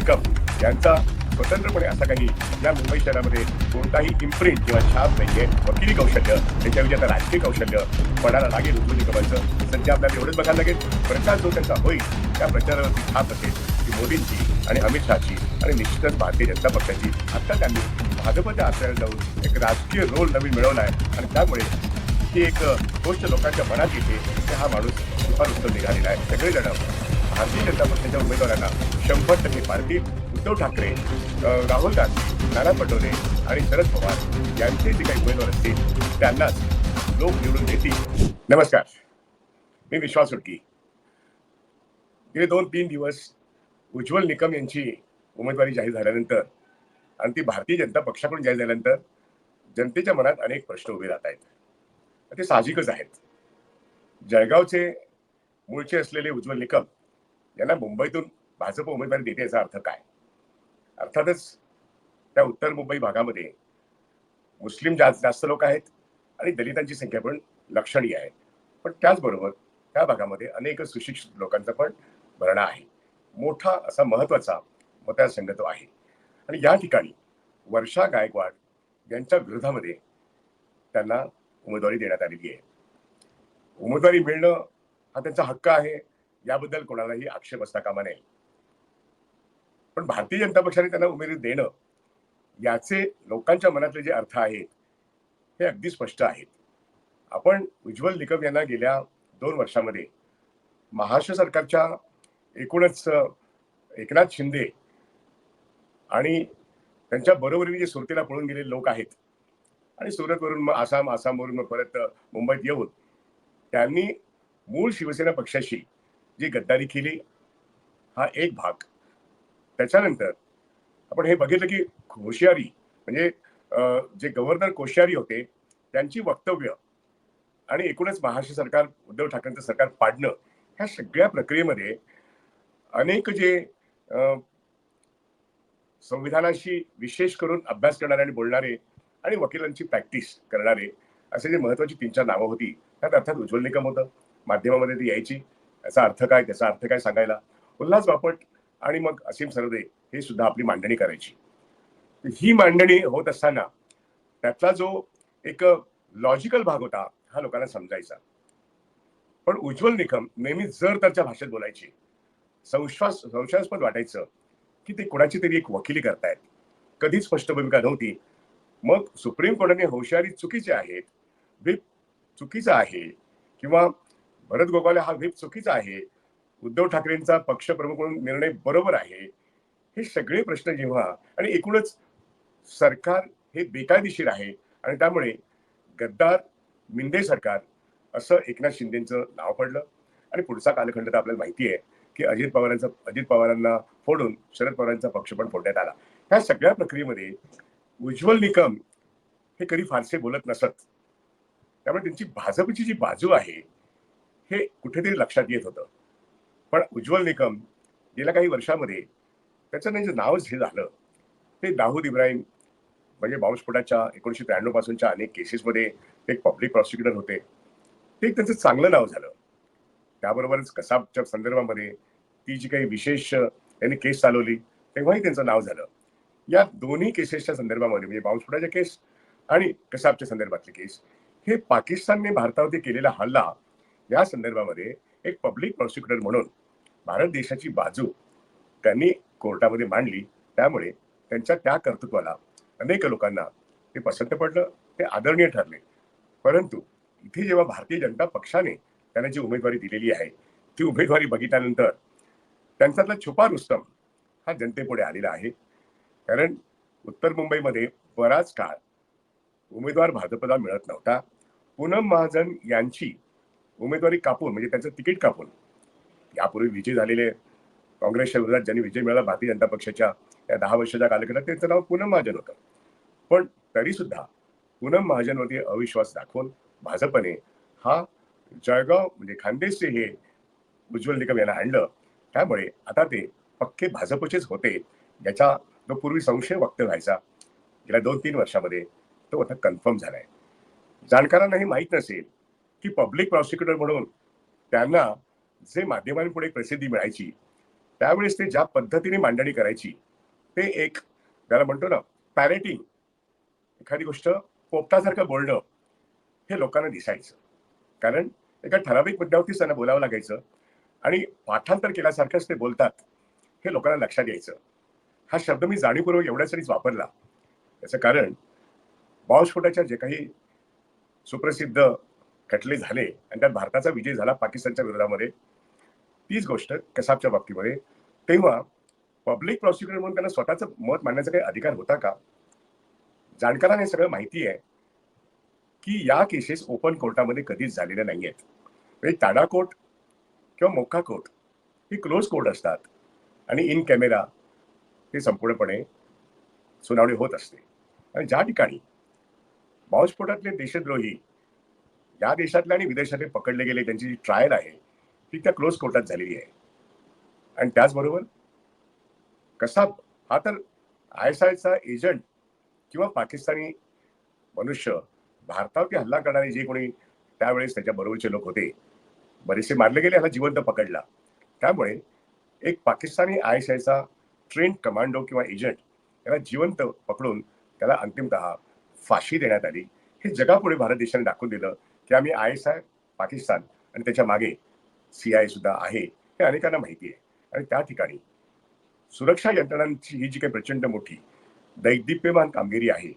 निकम यांचा स्वतंत्रपणे असा काही या मुंबई शहरामध्ये कोणताही इम्प्रिंट किंवा छाप नाहीये. वकिली कौशल्य त्याच्याऐवजी आता राजकीय कौशल्य पडायला लागेल उज्ज्वल निकमांचं सध्या आपल्याला एवढंच बघायला लागेल. प्रचार जो त्यांचा होईल त्या प्रचारावरती छाप असेल की मोदींची आणि अमित शहाची आणि निश्चितच भारतीय जनता पक्षाची. आता त्यांनी भाजपच्या आश्रयाला जाऊन एक राजकीय रोल नवीन मिळवला आहे. आणि त्यामुळे ही एक गोष्ट लोकांच्या मनात येते की हा माणूस सुपार उत्तम निघालेला आहे. सगळेजण भारतीय जनता पक्षाच्या उमेदवारांना शंभर टक्के पाडतील उद्धव ठाकरे राहुल गांधी नाना पटोले आणि शरद पवार यांचे जे काही उमेदवार असतील त्यांनाच लोक निवडून देतील. नमस्कार. मी विश्वास सुटकी. गेले दोन तीन दिवस उज्ज्वल निकम यांची उमेदवारी जाहीर झाल्यानंतर आणि ती भारतीय जनता पक्षाकडून जाहीर झाल्यानंतर जनतेच्या मनात अनेक प्रश्न उभे राहत आहेत. ते साहजिकच आहेत. जळगावचे मूळचे असलेले उज्ज्वल निकम त्यांना मुंबईतून भाजप उमेदवारी देते याचा अर्थ काय? अर्थातच त्या उत्तर मुंबई भागामध्ये मुस्लिम जास्त जास्त लोक आहेत आणि दलितांची संख्या पण लक्षणीय आहे. पण त्याचबरोबर त्या भागामध्ये अनेक सुशिक्षित लोकांचा पण भरणा आहे. मोठा असा महत्त्वाचा मतदारसंघ तो आहे. आणि या ठिकाणी वर्षा गायकवाड यांच्या विरोधामध्ये त्यांना उमेदवारी देण्यात आलेली आहे. उमेदवारी मिळणं हा त्यांचा हक्क आहे. याबद्दल कोणालाही आक्षेप असता कामा नये. पण भारतीय जनता पक्षाने त्यांना उमेदवारी देणं याचे लोकांच्या मनातले जे अर्थ आहेत हे अगदी स्पष्ट आहेत. आपण उज्ज्वल निकम यांना गेल्या दोन वर्षामध्ये महाराष्ट्र सरकारच्या एकूणच एकनाथ शिंदे आणि त्यांच्या बरोबरीने जे सुरतेला पळून गेलेले लोक आहेत आणि सुरतवरून मग आसाम आसामवरून मग परत मुंबईत येऊन त्यांनी मूळ शिवसेना पक्षाशी जी गद्दारी केली हा एक भाग. त्याच्यानंतर आपण हे बघितलं की कोश्यारी म्हणजे जे गव्हर्नर कोश्यारी होते त्यांची वक्तव्य आणि एकूणच महाराष्ट्र सरकार उद्धव ठाकरेंचं सरकार पाडणं ह्या सगळ्या प्रक्रियेमध्ये अनेक जे संविधानाशी विशेष करून अभ्यास करणारे आणि बोलणारे आणि वकिलांची प्रॅक्टिस करणारे असे जे महत्वाची तीन चार नावं होती त्यात अर्थात उज्ज्वल निकम होतं माध्यमामध्ये ती यायची. याचा अर्थ काय त्याचा अर्थ काय सांगायला? उल्हास बापट आणि मग असीम सरदे हे सुद्धा आपली मांडणी करायची. ही मांडणी होत असताना त्यातला जो एक लॉजिकल भाग होता हा लोकांना समजायचा. पण उज्ज्वल निकम नेहमी जर त्याच्या भाषेत बोलायची संश्वास संशयास्पद वाटायचं की ते कोणाची तरी एक वकिली करतायत. कधीच स्पष्ट भूमिका नव्हती. मग सुप्रीम कोर्टाने हुशारी चुकीची आहेत चुकीचं आहे किंवा भरत गोगावले हा व्हीप चुकीचा आहे. उद्धव ठाकरेंचा पक्षप्रमुख म्हणून निर्णय बरोबर आहे. हे सगळे प्रश्न जेव्हा आणि एकूणच सरकार हे बेकायदेशीर आहे. आणि त्यामुळे गद्दार मिंदे सरकार असं एकनाथ शिंदेचं नाव पडलं. आणि पुढचा कालखंड तर आपल्याला माहिती आहे की अजित पवारांचा अजित पवारांना फोडून शरद पवारांचा पक्ष पण फोडण्यात आला. ह्या सगळ्या प्रक्रियेमध्ये उज्ज्वल निकम हे कधी फारसे बोलत नसत. त्यामुळे त्यांची भाजपची जी बाजू आहे हे कुठेतरी लक्षात येत होतं. पण उज्ज्वल निकम गेल्या काही वर्षामध्ये त्याचं म्हणजे जे नावच हे झालं ते दाऊद इब्राहिम म्हणजे बॉम्बस्फोटाच्या एकोणीशे त्र्याण्णव पासूनच्या अनेक केसेसमध्ये ते एक पब्लिक प्रॉसिक्युटर होते. ते एक त्यांचं चांगलं नाव झालं. त्याबरोबरच कसाबच्या संदर्भामध्ये ती जी काही विशेष त्यांनी केस चालवली तेव्हाही त्यांचं नाव झालं. या दोन्ही केसेसच्या संदर्भामध्ये म्हणजे बॉम्बस्फोटाच्या केस आणि कसाबच्या संदर्भातले केस हे पाकिस्तानने भारतावरती केलेला हल्ला या संदर्भामध्ये एक पब्लिक प्रॉसिक्युटर म्हणून भारत देशाची बाजू त्यांनी कोर्टामध्ये मांडली. त्यामुळे त्यांच्या त्या कर्तृत्वाला अनेक लोकांना ते पसंत पडलं ते आदरणीय ठरले. परंतु इथे जेव्हा भारतीय जनता पक्षाने त्यांना जी उमेदवारी दिलेली आहे ती उमेदवारी बघितल्यानंतर त्यांच्यातला छुपा रुस्तम हा जनतेपुढे आलेला आहे. कारण उत्तर मुंबईमध्ये बराच काळ उमेदवार भाजपला मिळत नव्हता. पूनम महाजन यांची उमेदवारी कापून म्हणजे त्यांचं तिकीट कापून. यापूर्वी विजय झालेले काँग्रेसच्या विरोधात ज्यांनी विजय मिळाला भारतीय जनता पक्षाच्या या दहा वर्षाच्या कालखंडात त्यांचं नाव पूनम महाजन होतं. पण तरी सुद्धा पूनम महाजनवरती अविश्वास दाखवून भाजपने हा जळगाव म्हणजे खानदेशचे हे उज्ज्वल निकम यांना आणलं. त्यामुळे आता ते पक्के भाजपचेच होते याचा जो पूर्वी संशय व्यक्त व्हायचा गेल्या दोन तीन वर्षामध्ये तो आता कन्फर्म झालाय. जाणकारांना हे माहीत नसेल की पब्लिक प्रॉसिक्युटर म्हणून त्यांना जे माध्यमांपुढे प्रसिद्धी मिळायची त्यावेळेस ते ज्या पद्धतीने मांडणी करायची ते एक त्याला म्हणतो ना पॅरेटिंग एखादी गोष्ट पोपटासारखं बोलणं हे लोकांना दिसायचं. कारण एका ठराविक मुद्द्यावरतीच त्यांना बोलावं लागायचं आणि पाठांतर केल्यासारखंच ते बोलतात हे लोकांना लक्षात यायचं. हा शब्द मी जाणीवपूर्वक एवढ्यासाठीच वापरला. त्याचं कारण बॉम्बस्फोटाच्या जे काही सुप्रसिद्ध खटले झाले आणि त्यात भारताचा विजय झाला पाकिस्तानच्या विरोधामध्ये. तीच गोष्ट कसाबच्या बाबतीमध्ये. तेव्हा पब्लिक प्रॉसिक्युटर म्हणून त्यांना स्वतःचं मत मांडण्याचा काही अधिकार होता का? जाणकारांना हे सगळं माहिती आहे की या केसेस ओपन कोर्टामध्ये कधीच झालेल्या नाही आहेत म्हणजे टाडा कोर्ट किंवा मोक्का कोर्ट ही क्लोज कोर्ट असतात आणि इन कॅमेरा हे संपूर्णपणे सुनावणी होत असते. आणि ज्या ठिकाणी बॉम्बस्फोटातले देशद्रोही या देशातले आणि विदेशातले पकडले गेले त्यांची जी ट्रायल आहे ती त्या क्लोज कोर्टात झालेली आहे. आणि त्याचबरोबर कसा हा तर आय एस आयचा एजंट किंवा पाकिस्तानी मनुष्य भारतावरती हल्ला करणारे जे कोणी त्यावेळेस त्याच्या बरोबरचे लोक होते बरेचसे मारले गेले ह्याला जिवंत पकडला. त्यामुळे एक पाकिस्तानी आय एस आयचा ट्रेंड कमांडो किंवा एजंट याला जिवंत पकडून त्याला अंतिमतः फाशी देण्यात आली. हे जगापुढे भारत देशाने दाखवून दिलं. की आम्ही आय एस आय पाकिस्तान आणि त्याच्यामागे सी आय सुद्धा आहे हे अनेकांना माहिती आहे. आणि त्या ठिकाणी सुरक्षा यंत्रणांची ही जी काही प्रचंड मोठी दैदिप्यमान कामगिरी आहे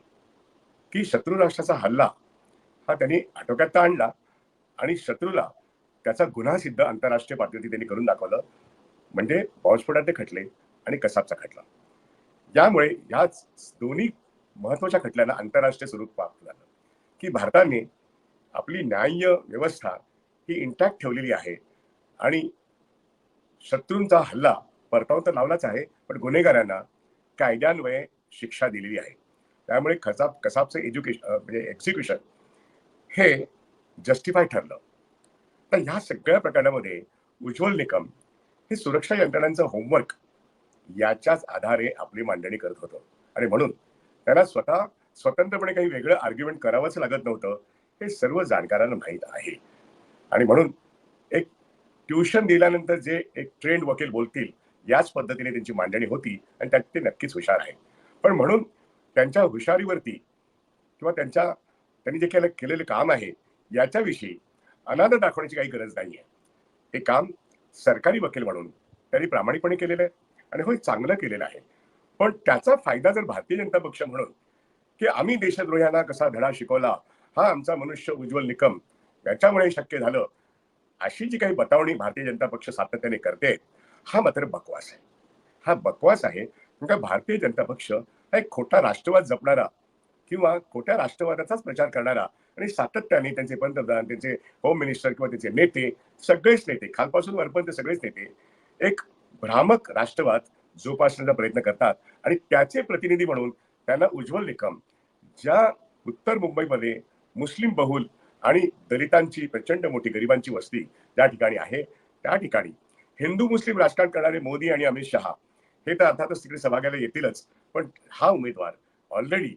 की शत्रू राष्ट्राचा हल्ला हा त्यांनी आटोक्यात तर आणला आणि शत्रूला त्याचा गुन्हा सिद्ध आंतरराष्ट्रीय पातळीवरती त्यांनी करून दाखवलं. म्हणजे बॉम्बस्फोटाचे खटले आणि कसाबचा खटला. यामुळे ह्याच दोन्ही महत्त्वाच्या खटल्यांना आंतरराष्ट्रीय स्वरूप प्राप्त झालं की भारताने आपली न्याय्य व्यवस्था ही इंटॅक्ट ठेवलेली आहे. आणि शत्रूंचा हल्ला परतावा तर लावलाच आहे पण गुन्हेगारांना कायद्यान्वये शिक्षा दिलेली आहे. त्यामुळे खसाब कसाबचं एज्युकेशन म्हणजे एक्झिक्युशन हे जस्टिफाय ठरलं. तर ह्या सगळ्या प्रकरणामध्ये उज्ज्वल निकम हे सुरक्षा यंत्रणांचं होमवर्क याच्याच आधारे आपली मांडणी करत होतं. आणि म्हणून त्यांना स्वतः स्वतंत्रपणे काही वेगळं आर्ग्युमेंट करावंच लागत नव्हतं. हे सर्व जाणकारांना माहीत आहे. आणि म्हणून एक ट्युशन दिल्यानंतर जे एक ट्रेंड वकील बोलतील याच पद्धतीने त्यांची मांडणी होती आणि त्यात ते नक्कीच हुशार आहे पण म्हणून त्यांच्या हुशारीवरती किंवा त्यांच्या त्यांनी जे केलं केलेलं काम आहे याच्याविषयी अनादर दाखवण्याची काही गरज नाही आहे हे काम सरकारी वकील म्हणून त्यांनी प्रामाणिकपणे केलेलं आहे आणि होय चांगलं केलेलं आहे. पण त्याचा फायदा जर भारतीय जनता पक्ष म्हणून की आम्ही देशद्रोह्यांना कसा धडा शिकवला हा आमचा मनुष्य उज्ज्वल निकम. याच्यामुळे शक्य झालं. अशी जी काही बतावणी भारतीय जनता पक्ष सातत्याने करते हा मात्र बकवास आहे. हा बकवास आहे का भारतीय जनता पक्ष हा एक खोटा राष्ट्रवाद जपणारा किंवा खोट्या राष्ट्रवादाचाच प्रचार करणारा आणि सातत्याने त्यांचे पंतप्रधान त्यांचे होम मिनिस्टर किंवा त्यांचे नेते सगळेच नेते खालपासून वरपर्यंत सगळेच नेते एक भ्रामक राष्ट्रवाद जोपासण्याचा प्रयत्न करतात. आणि त्याचे प्रतिनिधी म्हणून त्यांना उज्ज्वल निकम ज्या उत्तर मुंबईमध्ये मुस्लिम बहुल आणि दलितांची प्रचंड मोठी गरिबांची वस्ती ज्या ठिकाणी आहे. त्या ठिकाणी हिंदू मुस्लिम राजकारण करणारे मोदी आणि अमित शहा हे तर अर्थातच तिकडे सभागायला येतीलच. पण हा उमेदवार ऑलरेडी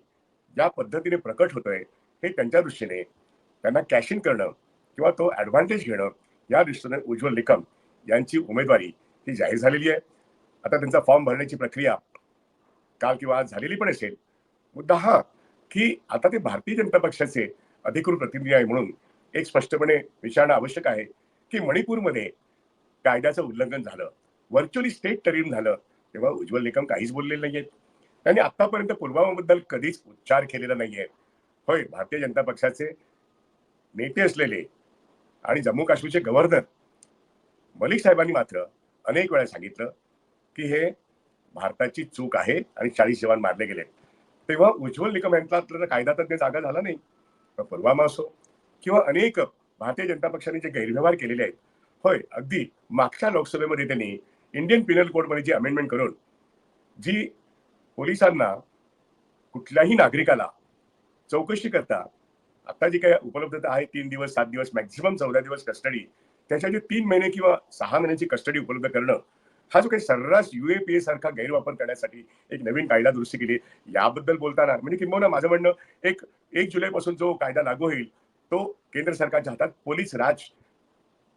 ज्या पद्धतीने प्रकट होतोय हे त्यांच्या दृष्टीने त्यांना कॅश इन करणं किंवा तो ऍडव्हान्टेज घेणं या दृष्टीने उज्ज्वल निकम यांची उमेदवारी ही जाहीर झालेली आहे. आता त्यांचा फॉर्म भरण्याची प्रक्रिया काल किंवा आज झालेली पण असेल. मुद्दा हा की आता ते भारतीय जनता पक्षाचे अधिकृत प्रतिनिधी आहे म्हणून एक स्पष्टपणे विचारणं आवश्यक आहे की मणिपूरमध्ये कायद्याचं उल्लंघन झालं. व्हर्च्युअली स्टेट टरीम झालं. तेव्हा उज्ज्वल निकम काहीच बोललेले नाहीयेत. त्यांनी आतापर्यंत पुलवामाबद्दल कधीच उच्चार केलेला नाहीये. होय भारतीय जनता पक्षाचे नेते असलेले आणि जम्मू काश्मीरचे गव्हर्नर मलिक साहेबांनी मात्र अनेक वेळा सांगितलं की हे भारताची चूक आहे आणि चाळीस जवान मारले गेले तेव्हा उज्ज्वल निकम यांचा कायदा तज्ञ जागा झाला नाही. पुलवामा असो किंवा अनेक भारतीय जनता पक्षाने जे गैरव्यवहार केलेले आहेत होय अगदी मागच्या लोकसभेमध्ये त्यांनी इंडियन पिनल कोडमध्ये जी अमेंडमेंट करून जी पोलिसांना कुठल्याही नागरिकाला चौकशी करता आता जी काही उपलब्धता आहे तीन दिवस सात दिवस मॅक्झिमम चौदा दिवस कस्टडी त्याच्या जे तीन महिने किंवा सहा महिन्याची कस्टडी उपलब्ध करणं हा जो काही सर्रास युएपीए सारखा गैरवापर करण्यासाठी एक नवीन कायदा दुरुस्ती केली. याबद्दल बोलताना म्हणजे किंबहुना माझं म्हणणं एक एक जुलैपासून जो कायदा लागू होईल तो केंद्र सरकारच्या हातात पोलीस राज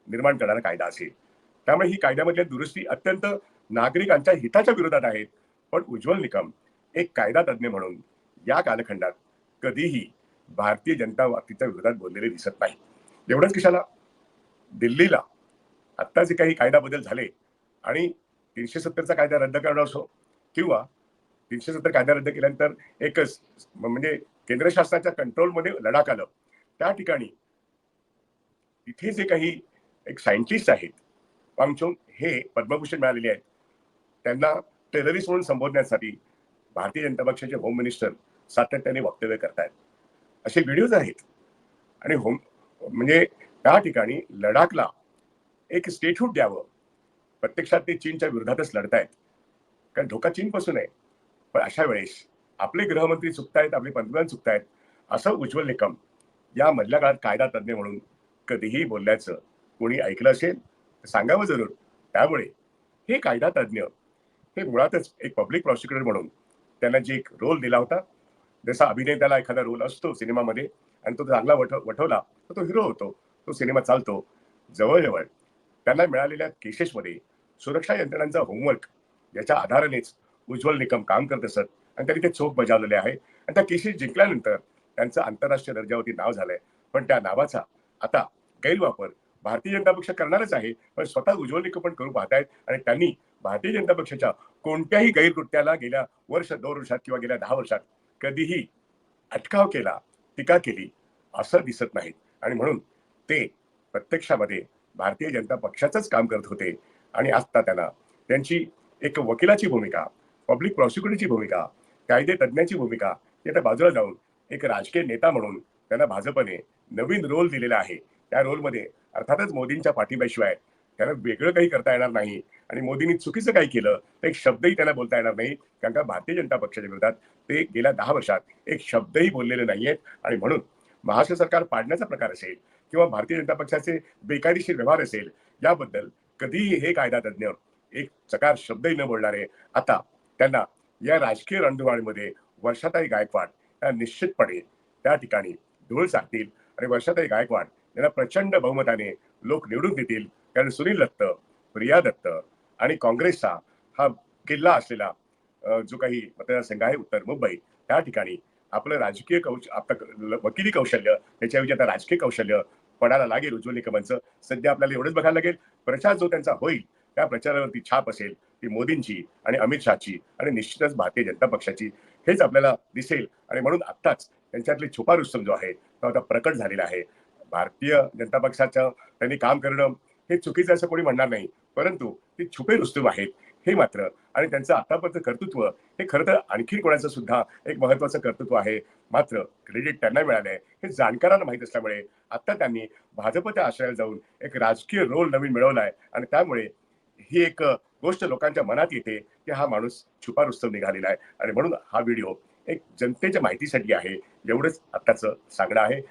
निर्माण करणारा कायदा असेल. त्यामुळे ही कायद्यामधल्या दुरुस्ती अत्यंत नागरिकांच्या हिताच्या विरोधात आहेत. पण उज्ज्वल निकम एक कायदा तज्ज्ञ म्हणून या कालखंडात कधीही भारतीय जनता पार्टीच्या विरोधात बोललेले दिसत नाही. एवढंच कशाला? दिल्लीला आत्ता जे काही कायदा बदल झाले आणि तीनशे सत्तरचा कायदा रद्द करणं असो किंवा तीनशे सत्तर कायदा रद्द केल्यानंतर एकच म्हणजे केंद्र शासनाच्या कंट्रोलमध्ये लडाख आलं. त्या ठिकाणी इथे जे काही एक सायंटिस्ट आहेत वांगचोंग हे पद्मभूषण मिळालेले आहेत. त्यांना टेररिस्ट म्हणून संबोधण्यासाठी भारतीय जनता पक्षाचे होम मिनिस्टर सातत्याने वक्तव्य करतायत. असे व्हिडिओज आहेत. आणि होम म्हणजे त्या ठिकाणी लडाखला एक स्टेट्यूट द्यावं. प्रत्यक्षात ते चीनच्या विरोधातच लढतायत. कारण धोका चीनपासून आहे. पण अशा वेळेस आपले गृहमंत्री चुकतायत आपले पंतप्रधान चुकतायत असं उज्ज्वल निकम या मधल्या काळात कायदा तज्ज्ञ म्हणून कधीही बोलल्याचं कोणी ऐकलं असेल तर सांगावं जरूर. त्यामुळे हे कायदा तज्ज्ञ हे मुळातच एक पब्लिक प्रॉसिक्युटर म्हणून त्यांना जे एक रोल दिला होता जसा अभिनेत्याला एखादा रोल असतो सिनेमामध्ये आणि तो चांगला वठ वठवला तर तो हिरो होतो तो सिनेमा चालतो. जवळजवळ त्यांना मिळालेल्या केसेसमध्ये सुरक्षा यंत्रणांचा होमवर्क याच्या आधारानेच उज्ज्वल निकम काम करत असत. आणि त्यांनी ते चोख बजावलेले आहे. आणि त्या केसेस जिंकल्यानंतर त्यांचं आंतरराष्ट्रीय दर्जावरती नाव झालंय. पण त्या नावाचा आता गैरवापर भारतीय जनता पक्ष करणारच आहे. पण स्वतः उज्ज्वल निकम पण करू पाहतायत. आणि त्यांनी भारतीय जनता पक्षाच्या कोणत्याही गैरकृत्याला गेल्या वर्ष दोन वर्षात किंवा गेल्या दहा वर्षात कधीही अटकाव केला टीका केली असं दिसत नाही आणि म्हणून ते प्रत्यक्षामध्ये भारतीय जनता पक्षाचंच काम करत होते. आणि आत्ता त्यांना त्यांची एक वकिलाची भूमिका पब्लिक प्रॉसिक्युटरची भूमिका कायदे तज्ज्ञाची भूमिका ही आता बाजूला जाऊन एक राजकीय नेता म्हणून त्यांना भाजपने नवीन रोल दिलेला आहे. त्या रोलमध्ये अर्थातच मोदींच्या पाठिंब्याशिवाय त्यांना वेगळं काही करता येणार नाही आणि मोदींनी चुकीचं काही केलं तर एक शब्दही त्यांना बोलता येणार नाही. कारण का भारतीय जनता पक्षाच्या विरोधात ते गेल्या दहा वर्षात एक शब्दही बोललेले नाहीयेत. आणि म्हणून महाराष्ट्र सरकार पाडण्याचा प्रकार असेल किंवा भारतीय जनता पक्षाचे बेकायदेशीर व्यवहार असेल याबद्दल कधीही हे कायदा तज्ज्ञ एक चकार शब्दही न बोलणारे आता त्यांना या राजकीय रणधुमाळीमध्ये वर्षाताई गायकवाड या निश्चितपणे त्या ठिकाणी धूळ चाकतील आणि वर्षाताई गायकवाड यांना प्रचंड बहुमताने लोक निवडून देतील. कारण सुनील दत्त प्रिया दत्त आणि काँग्रेसचा हा किल्ला असलेला जो काही मतदारसंघ आहे उत्तर मुंबई त्या ठिकाणी आपलं राजकीय कौश आपलं वकिली कौशल्य त्याच्याऐवजी आता राजकीय कौशल्य पडायला लागेल उज्ज्वल निकमांचं सध्या आपल्याला एवढंच बघायला लागेल. प्रचार जो त्यांचा होईल त्या प्रचारावरती छाप असेल ती मोदींची आणि अमित शहाची आणि निश्चितच भारतीय जनता पक्षाची. हेच आपल्याला दिसेल. आणि म्हणून आत्ताच त्यांच्यातली छुपा रुस्तम जो आहे तो आता प्रकट झालेला आहे. भारतीय जनता पक्षाचं त्यांनी काम करणं हे चुकीचं असं कोणी म्हणणार नाही. परंतु ते छुपे रुस्तम आहेत. हे मात्र आणि त्यांचं आतापर्यंत कर्तृत्व हे खरं तर आणखी कोणाचं सुद्धा एक महत्वाचं कर्तृत्व आहे. मात्र क्रेडिट त्यांना मिळालंय हे जाणकारांना माहीत असल्यामुळे आता त्यांनी भाजपच्या आश्रयाला जाऊन एक राजकीय रोल नवीन मिळवलाय आणि त्यामुळे ही एक गोष्ट लोकांच्या मनात येते की हा माणूस छुपा रुस्तम निघालेला आहे. आणि म्हणून हा व्हिडिओ एक जनतेच्या माहितीसाठी आहे एवढंच आत्ताचं सांगणं आहे.